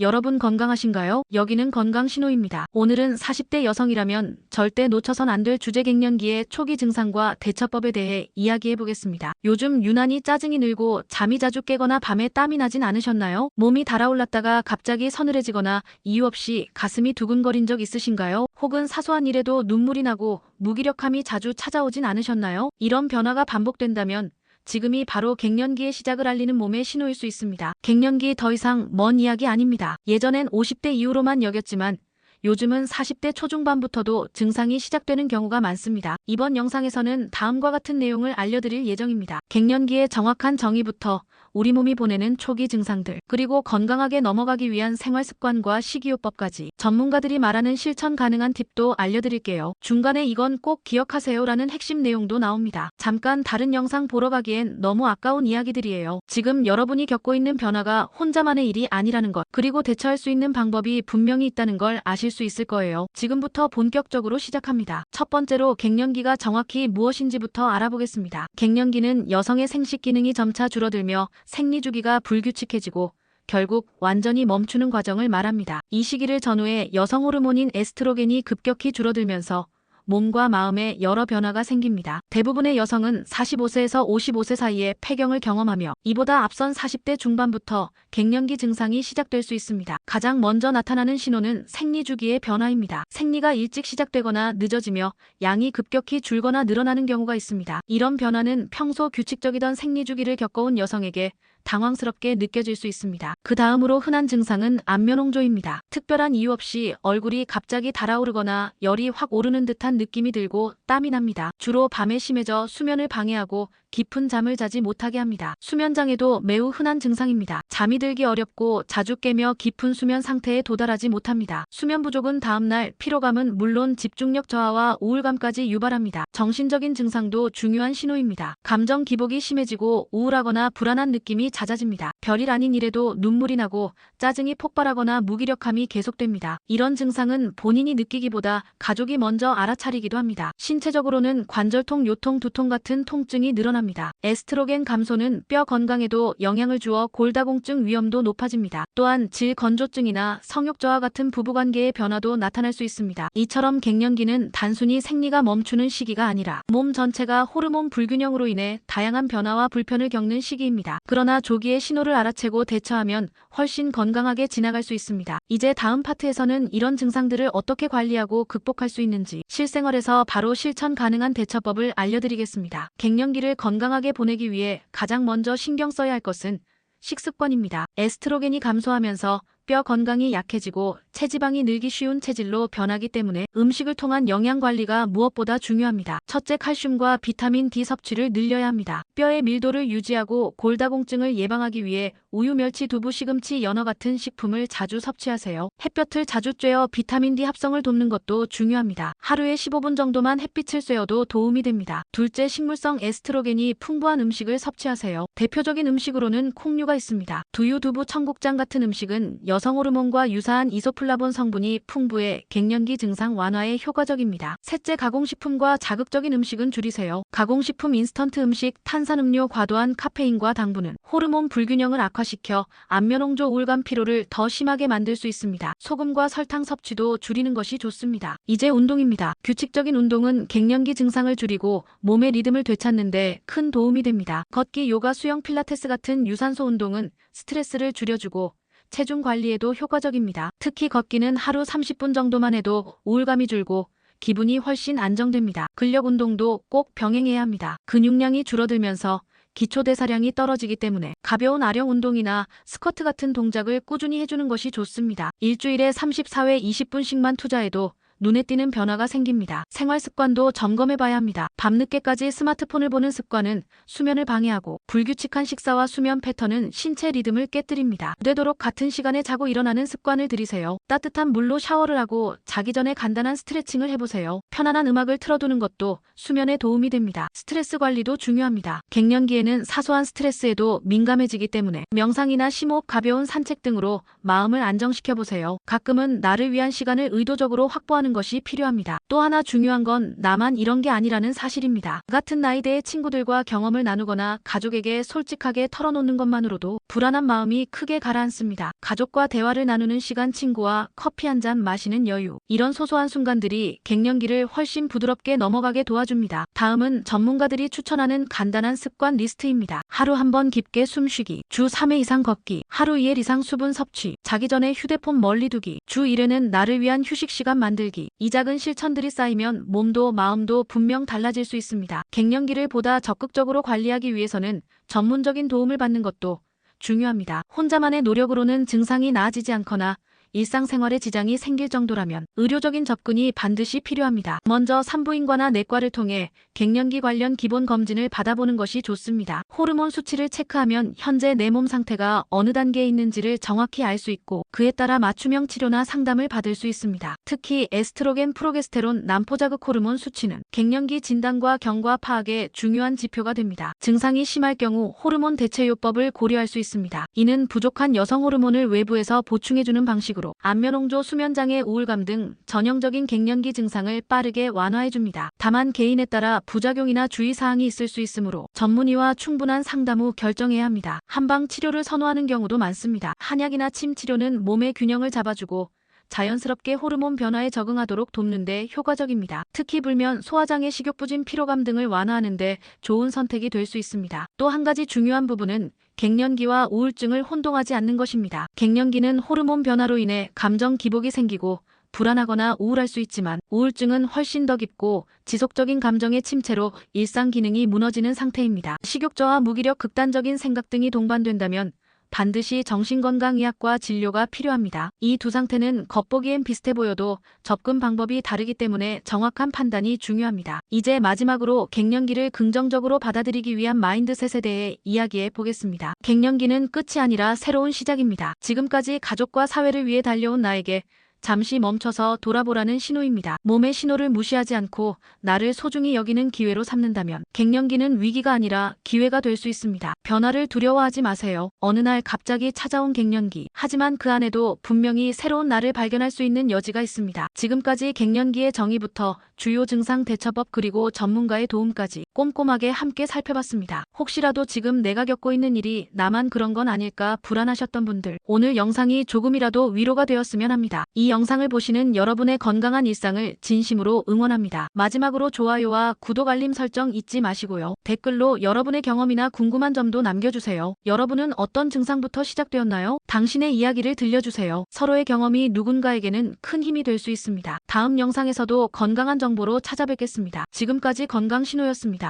여러분 건강하신가요? 여기는 건강 신호입니다. 오늘은 40대 여성이라면 절대 놓쳐선 안 될 주제 갱년기의 초기 증상과 대처법에 대해 이야기해 보겠습니다. 요즘 유난히 짜증이 늘고 잠이 자주 깨거나 밤에 땀이 나진 않으셨나요? 몸이 달아올랐다가 갑자기 서늘해지거나 이유 없이 가슴이 두근거린 적 있으신가요? 혹은 사소한 일에도 눈물이 나고 무기력함이 자주 찾아오진 않으셨나요? 이런 변화가 반복된다면 지금이 바로 갱년기의 시작을 알리는 몸의 신호일 수 있습니다. 갱년기 더 이상 먼 이야기 아닙니다. 예전엔 50대 이후로만 여겼지만 요즘은 40대 초중반부터도 증상이 시작되는 경우가 많습니다. 이번 영상에서는 다음과 같은 내용을 알려드릴 예정입니다. 갱년기의 정확한 정의부터 우리 몸이 보내는 초기 증상들, 그리고 건강하게 넘어가기 위한 생활 습관과 식이요법까지 전문가들이 말하는 실천 가능한 팁도 알려드릴게요. 중간에 이건 꼭 기억하세요라는 핵심 내용도 나옵니다. 잠깐 다른 영상 보러 가기엔 너무 아까운 이야기들이에요. 지금 여러분이 겪고 있는 변화가 혼자만의 일이 아니라는 것, 그리고 대처할 수 있는 방법이 분명히 있다는 걸 아실 수 있을 거예요. 지금부터 본격적으로 시작합니다. 첫 번째로 갱년기가 정확히 무엇인지부터 알아보겠습니다. 갱년기는 여성의 생식 기능이 점차 줄어들며 생리주기가 불규칙해지고 결국 완전히 멈추는 과정을 말합니다. 이 시기를 전후해 여성 호르몬인 에스트로겐이 급격히 줄어들면서 몸과 마음에 여러 변화가 생깁니다. 대부분의 여성은 45세에서 55세 사이에 폐경을 경험하며 이보다 앞선 40대 중반부터 갱년기 증상이 시작될 수 있습니다. 가장 먼저 나타나는 신호는 생리 주기의 변화입니다. 생리가 일찍 시작되거나 늦어지며 양이 급격히 줄거나 늘어나는 경우가 있습니다. 이런 변화는 평소 규칙적이던 생리 주기를 겪어온 여성에게 당황스럽게 느껴질 수 있습니다. 그 다음으로 흔한 증상은 안면홍조입니다. 특별한 이유 없이 얼굴이 갑자기 달아오르거나 열이 확 오르는 듯한 느낌이 들고 땀이 납니다. 주로 밤에 심해져 수면을 방해하고 깊은 잠을 자지 못하게 합니다. 수면장애도 매우 흔한 증상입니다. 잠이 들기 어렵고 자주 깨며 깊은 수면 상태에 도달하지 못합니다. 수면 부족은 다음날 피로감은 물론 집중력 저하와 우울감까지 유발합니다. 정신적인 증상도 중요한 신호입니다. 감정 기복이 심해지고 우울하거나 불안한 느낌이 잦아집니다. 별일 아닌 일에도 눈물이 나고 짜증이 폭발하거나 무기력함이 계속됩니다. 이런 증상은 본인이 느끼기보다 가족이 먼저 알아차리기도 합니다. 신체적으로는 관절통, 요통, 두통 같은 통증이 늘어납니다. 에스트로겐 감소는 뼈 건강에도 영향을 주어 골다공증 위험도 높아집니다. 또한 질건조증이나 성욕 저하 같은 부부관계의 변화도 나타날 수 있습니다. 이처럼 갱년기는 단순히 생리가 멈추는 시기가 아니라 몸 전체가 호르몬 불균형으로 인해 다양한 변화와 불편을 겪는 시기입니다. 그러나 조기에 신호를 알아채고 대처하면 훨씬 건강하게 지나갈 수 있습니다. 이제 다음 파트에서는 이런 증상들을 어떻게 관리하고 극복할 수 있는지 실생활에서 바로 실천 가능한 대처법을 알려드리겠습니다. 갱년기를 건강하게 보내기 위해 가장 먼저 신경 써야 할 것은 식습관입니다. 에스트로겐이 감소하면서 뼈 건강이 약해지고 체지방이 늘기 쉬운 체질로 변하기 때문에 음식을 통한 영양 관리가 무엇보다 중요합니다. 첫째 칼슘과 비타민 D 섭취를 늘려야 합니다. 뼈의 밀도를 유지하고 골다공증을 예방하기 위해 우유, 멸치, 두부, 시금치, 연어 같은 식품을 자주 섭취하세요. 햇볕을 자주 쬐어 비타민 D 합성을 돕는 것도 중요합니다. 하루에 15분 정도만 햇빛을 쐬어도 도움이 됩니다. 둘째 식물성 에스트로겐이 풍부한 음식을 섭취하세요. 대표적인 음식으로는 콩류가 있습니다. 두유, 두부, 청국장 같은 음식은 여성 호르몬과 유사한 이소플라본 성분이 풍부해 갱년기 증상 완화에 효과적입니다. 셋째 가공식품과 자극적인 음식은 줄이세요. 가공식품 인스턴트 음식, 탄산음료, 과도한 카페인과 당분은 호르몬 불균형을 악화시켜 안면홍조 우울감 피로를 더 심하게 만들 수 있습니다. 소금과 설탕 섭취도 줄이는 것이 좋습니다. 이제 운동입니다. 규칙적인 운동은 갱년기 증상을 줄이고 몸의 리듬을 되찾는데 큰 도움이 됩니다. 걷기, 요가, 수영, 필라테스 같은 유산소 운동은 스트레스를 줄여주고 체중 관리에도 효과적입니다. 특히 걷기는 하루 30분 정도만 해도 우울감이 줄고 기분이 훨씬 안정됩니다. 근력 운동도 꼭 병행해야 합니다. 근육량이 줄어들면서 기초 대사량이 떨어지기 때문에 가벼운 아령 운동이나 스쿼트 같은 동작을 꾸준히 해주는 것이 좋습니다. 일주일에 34회 20분씩만 투자해도 눈에 띄는 변화가 생깁니다. 생활 습관도 점검해 봐야 합니다. 밤늦게까지 스마트폰을 보는 습관은 수면을 방해하고 불규칙한 식사와 수면 패턴은 신체 리듬을 깨뜨립니다. 되도록 같은 시간에 자고 일어나는 습관을 들이세요. 따뜻한 물로 샤워를 하고 자기 전에 간단한 스트레칭을 해보세요. 편안한 음악을 틀어두는 것도 수면에 도움이 됩니다. 스트레스 관리도 중요합니다. 갱년기에는 사소한 스트레스에도 민감해지기 때문에 명상이나 심호흡, 가벼운 산책 등으로 마음을 안정시켜 보세요. 가끔은 나를 위한 시간을 의도적으로 확보하는 것이 필요합니다. 또 하나 중요한 건 나만 이런 게 아니라는 사실입니다. 같은 나이대의 친구들과 경험을 나누거나 가족에게 솔직하게 털어놓는 것만으로도 불안한 마음이 크게 가라앉습니다. 가족과 대화를 나누는 시간 친구와 커피 한 잔 마시는 여유. 이런 소소한 순간들이 갱년기를 훨씬 부드럽게 넘어가게 도와줍니다. 다음은 전문가들이 추천하는 간단한 습관 리스트입니다. 하루 한 번 깊게 숨쉬기, 주 3회 이상 걷기, 하루 2일 이상 수분 섭취, 자기 전에 휴대폰 멀리 두기, 주 1회는 나를 위한 휴식 시간 만들기. 이 작은 실천들 이 쌓이면 몸도 마음도 분명 달라질 수 있습니다. 갱년기를 보다 적극적으로 관리하기 위해서는 전문적인 도움을 받는 것도 중요합니다. 혼자만의 노력으로는 증상이 나아지지 않거나 일상생활에 지장이 생길 정도라면 의료적인 접근이 반드시 필요합니다. 먼저 산부인과나 내과를 통해 갱년기 관련 기본 검진을 받아보는 것이 좋습니다. 호르몬 수치를 체크하면 현재 내 몸 상태가 어느 단계에 있는지를 정확히 알 수 있고 그에 따라 맞춤형 치료나 상담을 받을 수 있습니다. 특히 에스트로겐, 프로게스테론, 남포자극 호르몬 수치는 갱년기 진단과 경과 파악에 중요한 지표가 됩니다. 증상이 심할 경우 호르몬 대체요법을 고려할 수 있습니다. 이는 부족한 여성 호르몬을 외부에서 보충해주는 방식으로 안면홍조, 수면장애, 우울감 등 전형적인 갱년기 증상을 빠르게 완화해줍니다. 다만 개인에 따라 부작용이나 주의사항이 있을 수 있으므로 전문의와 충분한 상담 후 결정해야 합니다. 한방 치료를 선호하는 경우도 많습니다. 한약이나 침 치료는 몸의 균형을 잡아주고 자연스럽게 호르몬 변화에 적응하도록 돕는 데 효과적입니다. 특히 불면, 소화장애, 식욕부진, 피로감 등을 완화하는 데 좋은 선택이 될 수 있습니다. 또 한 가지 중요한 부분은 갱년기와 우울증을 혼동하지 않는 것입니다. 갱년기는 호르몬 변화로 인해 감정 기복이 생기고 불안하거나 우울할 수 있지만 우울증은 훨씬 더 깊고 지속적인 감정의 침체로 일상 기능이 무너지는 상태입니다. 식욕저하, 무기력, 극단적인 생각 등이 동반된다면 반드시 정신건강의학과 진료가 필요합니다. 이 두 상태는 겉보기엔 비슷해 보여도 접근 방법이 다르기 때문에 정확한 판단이 중요합니다. 이제 마지막으로 갱년기를 긍정적으로 받아들이기 위한 마인드셋에 대해 이야기해 보겠습니다. 갱년기는 끝이 아니라 새로운 시작입니다. 지금까지 가족과 사회를 위해 달려온 나에게 잠시 멈춰서 돌아보라는 신호입니다. 몸의 신호를 무시하지 않고 나를 소중히 여기는 기회로 삼는다면 갱년기는 위기가 아니라 기회가 될 수 있습니다. 변화를 두려워하지 마세요. 어느 날 갑자기 찾아온 갱년기. 하지만 그 안에도 분명히 새로운 나를 발견할 수 있는 여지가 있습니다. 지금까지 갱년기의 정의부터 주요 증상 대처법 그리고 전문가의 도움까지 꼼꼼하게 함께 살펴봤습니다. 혹시라도 지금 내가 겪고 있는 일이 나만 그런 건 아닐까 불안하셨던 분들 오늘 영상이 조금이라도 위로가 되었으면 합니다. 이 영상을 보시는 여러분의 건강한 일상을 진심으로 응원합니다. 마지막으로 좋아요와 구독 알림 설정 잊지 마시고요. 댓글로 여러분의 경험이나 궁금한 점도 남겨주세요. 여러분은 어떤 증상부터 시작되었나요? 당신의 이야기를 들려주세요. 서로의 경험이 누군가에게는 큰 힘이 될 수 있습니다. 다음 영상에서도 건강한 정보로 찾아뵙겠습니다. 지금까지 건강신호였습니다.